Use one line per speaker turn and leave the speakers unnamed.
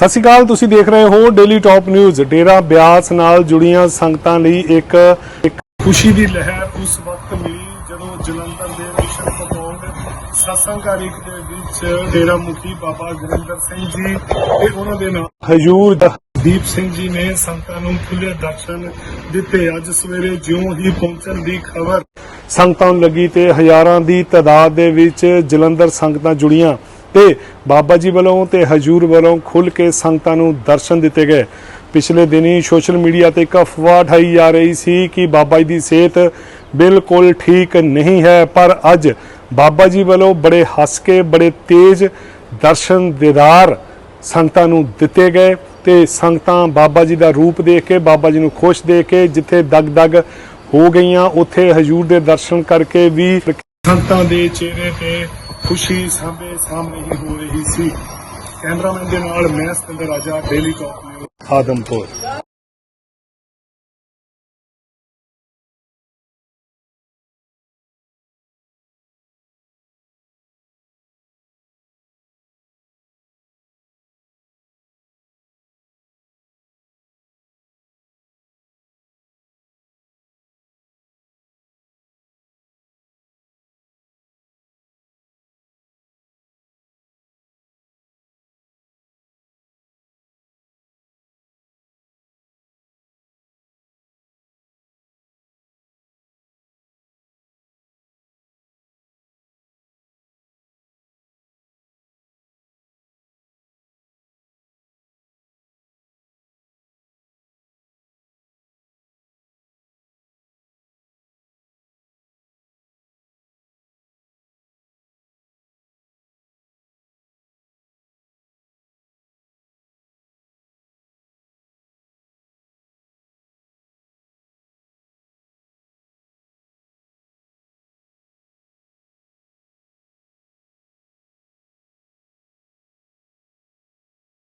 ਸਤਿ ਸ਼੍ਰੀ ਅਕਾਲ, ਤੁਸੀਂ ਦੇਖ ਰਹੇ ਹੋ daily top news Dera Beas ਨਾਲ ਜੁੜੀਆਂ ਸੰਗਤਾਂ ਲਈ ਇੱਕ ਇੱਕ ਖੁਸ਼ੀ ਦੀ ਲਹਿਰ ਉਸ ਵਕਤ ਮਿਲੀ ਜਦੋਂ ਜਲੰਧਰ ਦੇ ਮਿਸ਼ਨ ਪਤੌੜ ਸਤਸੰਗਕਾਰਿਕ ਦੇ ਵਿੱਚ ਡੇਰਾ ਮੁਖੀ ਬਾਬਾ ਗੁਰਿੰਦਰ ਸਿੰਘ ਜੀ ਤੇ ਉਹਨਾਂ ਦੇ ਨਾਲ ਹਜੂਰ ਦੀਪ ਸਿੰਘ ਜੀ ਨੇ ਸੰਗਤਾਂ ਨੂੰ ਖੁੱਲੇ ਦਰਸ਼ਨ ਦਿੱਤੇ। ਅੱਜ ਸਵੇਰੇ ਜਿਉਂ ਹੀ ਪਹੁੰਚਣ ਦੀ ਖਬਰ ਸੰਗਤਾਂ ਨੂੰ ਲੱਗੀ ਤੇ ਹਜ਼ਾਰਾਂ ਦੀ ਤਾਦਾਦ ਦੇ ਵਿੱਚ ਜਲੰਧਰ ਸੰਗਤਾਂ ਜੁੜੀਆਂ। ਤੇ ਬਾਬਾ ਜੀ ਵੱਲੋਂ ਤੇ ਹਜੂਰ ਵੱਲੋਂ ਖੁੱਲ ਕੇ ਸੰਗਤਾਂ ਨੂੰ ਦਰਸ਼ਨ ਦਿੱਤੇ ਗਏ। ਪਿਛਲੇ ਦਿਨੀ ਸੋਸ਼ਲ ਮੀਡੀਆ ਤੇ ਇੱਕ ਅਫਵਾਹ ਠਾਈ ਜਾ ਰਹੀ ਸੀ ਕਿ ਬਾਬਾ ਜੀ ਦੀ ਸਿਹਤ ਬਿਲਕੁਲ ਠੀਕ ਨਹੀਂ ਹੈ, ਪਰ ਅੱਜ ਬਾਬਾ ਜੀ ਵੱਲੋਂ ਬੜੇ ਹੱਸ ਕੇ ਬੜੇ ਤੇਜ਼ ਦਰਸ਼ਨ ਦੀਦਾਰ ਸੰਗਤਾਂ ਨੂੰ ਦਿੱਤੇ ਗਏ ਤੇ ਸੰਗਤਾਂ ਬਾਬਾ ਜੀ ਦਾ ਰੂਪ ਦੇਖ ਕੇ, ਬਾਬਾ ਜੀ ਨੂੰ ਖੁਸ਼ ਦੇਖ ਕੇ ਜਿੱਥੇ ਦਗ-ਦਗ ਹੋ ਗਈਆਂ, ਉੱਥੇ ਹਜੂਰ ਦੇ ਦਰਸ਼ਨ ਕਰਕੇ ਵੀ ਸੰਗਤਾਂ ਦੇ ਚਿਹਰੇ ਤੇ ਖੁਸ਼ੀ ਸਾਹਮਣੇ ਸਾਹਮਣੇ ਹੀ ਹੋ ਰਹੀ ਸੀ। ਕੈਮਰਾਮੈਨ ਦੇ ਨਾਲ ਮੈਂ ਸਤਿੰਦਰ ਰਾਜਾ ਡੇਲੀ ਟਾਪ ਨਿਊਜ਼ ਆਦਮਪੁਰ।